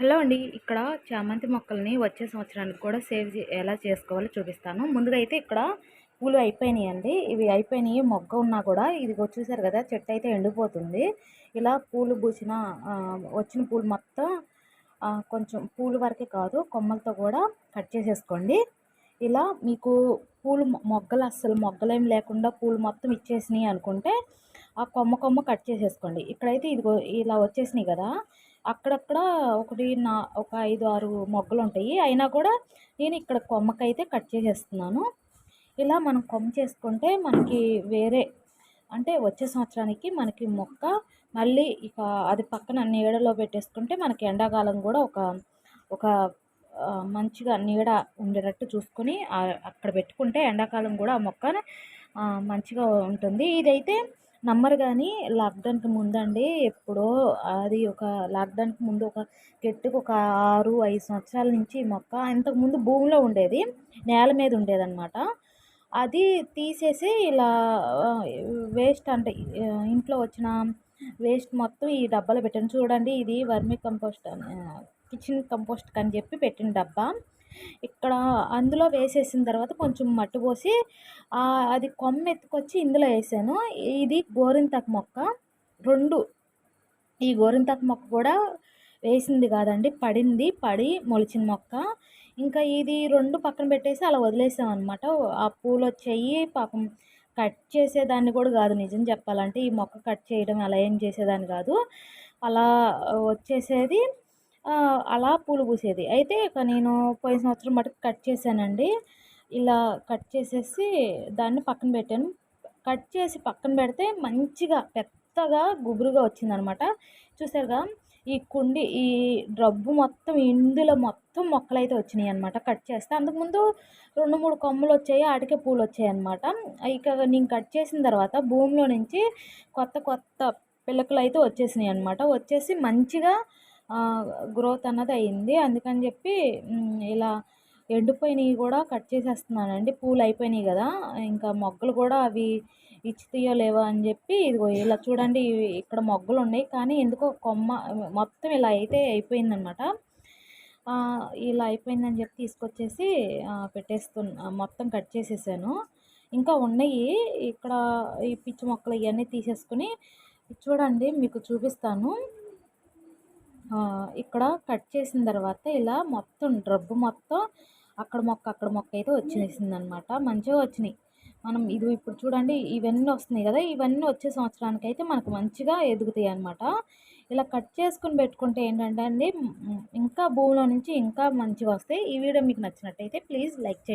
Hello అండి. ఇక్కడ చామంతి మొక్కల్ని వచ్చే సంవత్సరానికి కూడా సేవ్ ఎలా చేసుకోవాలో చూపిస్తాను. ముందుగా అయితే ఇక్కడ పూలు అయిపోయినాయి అండి ఇవి అయిపోయినాయి. మొగ్గ ఉన్నా కూడా ఇది చూసారు కదా చెట్టు అయితే ఎండిపోతుంది. ఇలా పూలు పూసిన వచ్చిన పూలు మొత్తం కొంచెం పూలు వరకే కాదు కొమ్మలతో కూడా కట్ చేసేసుకోండి. ఇలా మీకు పూలు మొగ్గలు అస్సలు మొగ్గలేం లేకుండా పూలు మొత్తం ఇచ్చేసినాయి అనుకుంటే ఆ కొమ్మ కొమ్మ కట్ చేసేసుకోండి. ఇక్కడైతే ఇదిగో ఇలా వచ్చేసినాయి కదా అక్కడక్కడ ఒకటి నా ఒక ఐదు ఆరు మొగ్గలు ఉంటాయి అయినా కూడా నేను ఇక్కడ కొమ్మకైతే కట్ చేసేస్తున్నాను. ఇలా మనం కొమ్మ చేసుకుంటే మనకి వేరే అంటే వచ్చే సంవత్సరానికి మనకి మొక్క మళ్ళీ ఇక అది పక్కన నీడలో పెట్టేసుకుంటే మనకి ఎండాకాలం కూడా ఒక ఒక మంచిగా నీడ ఉండేటట్టు చూసుకొని అక్కడ పెట్టుకుంటే ఎండాకాలం కూడా ఆ మొక్క మంచిగా ఉంటుంది. ఇదైతే నమ్మరు కానీ లాక్డౌన్కి ముందండి ఎప్పుడో అది ఒక లాక్డౌన్కి ముందు ఒక గట్టుకు ఒక ఆరు ఐదు సంవత్సరాల నుంచి మొక్క ఇంతకుముందు భూమిలో ఉండేది. నేల మీద ఉండేదన్నమాట. అది తీసేసి ఇలా వేస్ట్ అంటే ఇంట్లో వచ్చిన వేస్ట్ మొత్తం ఈ డబ్బాలో పెట్టాను. చూడండి ఇది వర్మి కంపోస్ట్ కిచెన్ కంపోస్ట్ అని చెప్పి పెట్టిన డబ్బా. ఇక్కడ అందులో వేసేసిన తర్వాత కొంచెం మట్టి పోసి అది కొమ్మ ఎత్తుకొచ్చి ఇందులో వేసాను. ఇది గోరింతాకు మొక్క. రెండు. ఈ గోరింతాకు మొక్క కూడా వేసింది కాదండి పడింది. పడి మొలిచిన మొక్క. ఇంకా ఇది రెండు పక్కన పెట్టేసి అలా వదిలేసాం అనమాట ఆ పూలు వచ్చాయి పాపం కట్ చేసేదాన్ని కూడా కాదు. నిజం చెప్పాలంటే ఈ మొక్క కట్ చేయడం అలా ఏం చేసేదాన్ని కాదు. అలా వచ్చేసేది. అలా పూలు పూసేది. అయితే ఇక నేను పోయిన సంవత్సరం మటుకు కట్ చేశానండి. ఇలా కట్ చేసేసి దాన్ని పక్కన పెట్టాను. కట్ చేసి పక్కన పెడితే మంచిగా పెద్దగా గుబురుగా వచ్చిందనమాట. చూసారుగా? ఈ కుండి ఈ డబ్బు మొత్తం ఇందులో మొత్తం మొక్కలు అయితే వచ్చినాయి అనమాట కట్ చేస్తే. అంతకుముందు రెండు మూడు కొమ్మలు వచ్చాయి ఆటికే పూలు వచ్చాయి అనమాట ఇక నేను కట్ చేసిన తర్వాత భూమిలో నుంచి కొత్త కొత్త పిల్లకలు అయితే వచ్చేసినాయి అనమాట వచ్చేసి మంచిగా గ్రోత్ అన్నది అయింది. అందుకని చెప్పి ఇలా ఎండిపోయినవి కూడా కట్ చేసేస్తున్నానండి. పూలు అయిపోయినాయి కదా ఇంకా మొగ్గలు కూడా అవి ఇచ్చుతాయో లేవో అని చెప్పి ఇదిగో ఇలా చూడండి ఇక్కడ మొగ్గలు ఉన్నాయి. కానీ ఎందుకో కొమ్మ మొత్తం ఇలా అయితే అయిపోయిందనమాట. ఇలా అయిపోయిందని చెప్పి తీసుకొచ్చేసి పెట్టేస్తున్నా మొత్తం కట్ చేసేసాను. ఇంకా ఉన్నాయి ఇక్కడ ఈ పిచ్చి మొక్కలు ఇవన్నీ తీసేసుకుని చూడండి మీకు చూపిస్తాను. ఇక్కడ కట్ చేసిన తర్వాత ఇలా మొత్తం డ్రబ్బు మొత్తం అక్కడ మొక్క అక్కడ మొక్క అయితే వచ్చేసింది అనమాట మంచిగా వచ్చినాయి. మనం ఇది ఇప్పుడు చూడండి ఇవన్నీ వస్తున్నాయి కదా ఇవన్నీ వచ్చే సంవత్సరానికి అయితే మనకు మంచిగా ఎదుగుతాయి అనమాట ఇలా కట్ చేసుకుని పెట్టుకుంటే ఏంటంటే అండి ఇంకా భూమిలో నుంచి ఇంకా మంచిగా వస్తాయి. ఈ వీడియో మీకు నచ్చినట్టయితే ప్లీజ్ లైక్ చేయండి.